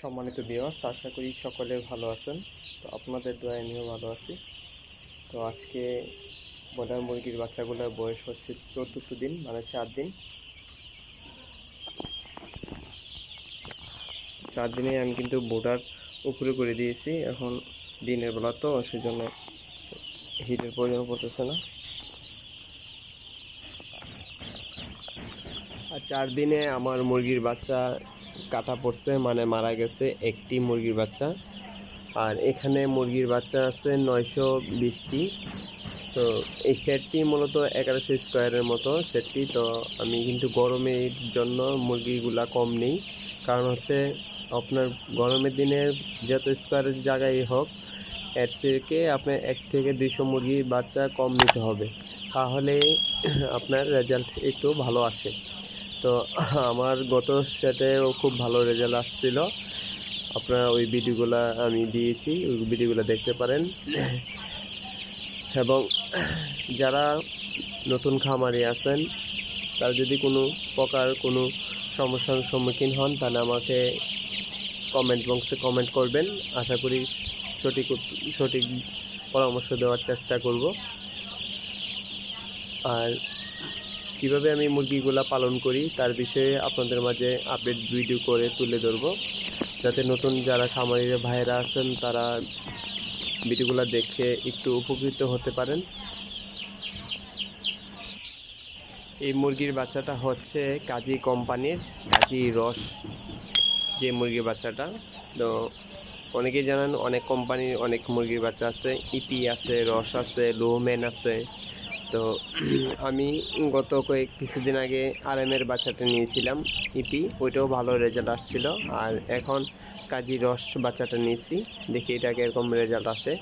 সম্মানিত বিওয়ার্স আশা করি সকলে ভালো আছেন। তো আপনাদের দোয়া আমিও ভালো আছি। তো আজকে ব্রয়লার মুরগির বাচ্চাগুলোর বয়স হচ্ছে চোদ্দোশো দিন মানে চার দিন। চার দিনে আমি কিন্তু বোর্ডার উপরে করে দিয়েছি। এখন দিনের বেলা তো, সেজন্য হিটের প্রয়োজন পড়তেছে না। আর চার দিনে আমার মুরগির বাচ্চা কাটা পড়ছে মানে মারা গেছে একটি মুরগির বাচ্চা। আর এখানে মুরগির বাচ্চা আছে নয়শো বিশটি। তো এই শেডটি মূলত এগারোশো স্কোয়ারের মতো শেডটি। তো আমি কিন্তু গরমের জন্য মুরগিগুলা কম নেই। কারণ হচ্ছে আপনার গরমের দিনে যত স্কোয়ারের জায়গায় হোক, এর থেকে আপনার এক থেকে দুইশো মুরগির বাচ্চা কম নিতে হবে। তাহলে আপনার রেজাল্ট একটু ভালো আসে। তো আমার গত সেটেও খুব ভালো রেজাল্ট আসছিল। আপনারা ওই ভিডিওগুলো আমি দিয়েছি, ওই ভিডিওগুলো দেখতে পারেন। এবং যারা নতুন খামারি আছেন, তারা যদি কোনো প্রকার কোনো সমস্যার সম্মুখীন হন, তাহলে আমাকে কমেন্ট বক্সে কমেন্ট করবেন। আশা করি সঠিক সঠিক পরামর্শ দেওয়ার চেষ্টা করব। আর কীভাবে আমি মুরগিগুলা পালন করি, তার বিষয়ে আপনাদের মাঝে আপডেট ভিডিও করে তুলে ধরবো। যাতে নতুন যারা খামারিরা, ভাইয়েরা আছেন, তারা ভিডিওগুলো দেখে একটু উপকৃত হতে পারেন। এই মুরগির বাচ্চাটা হচ্ছে কাজী কোম্পানির কাজী রস, যে মুরগির বাচ্চাটা। তো অনেকেই জানেন, অনেক কোম্পানির অনেক মুরগির বাচ্চা আছে, ইপি আছে, রস আছে লোমেন আছে। তো আমি গত কয়েক, কিছুদিন আগে আরামের বাচ্চাটা নিয়েছিলাম ইপি ওইটাও ভালো রেজাল্ট আসছিল। আর এখন কাজী রস বাচ্চাটা নিয়েছি, দেখি এটাকে এরকম রেজাল্ট আসে।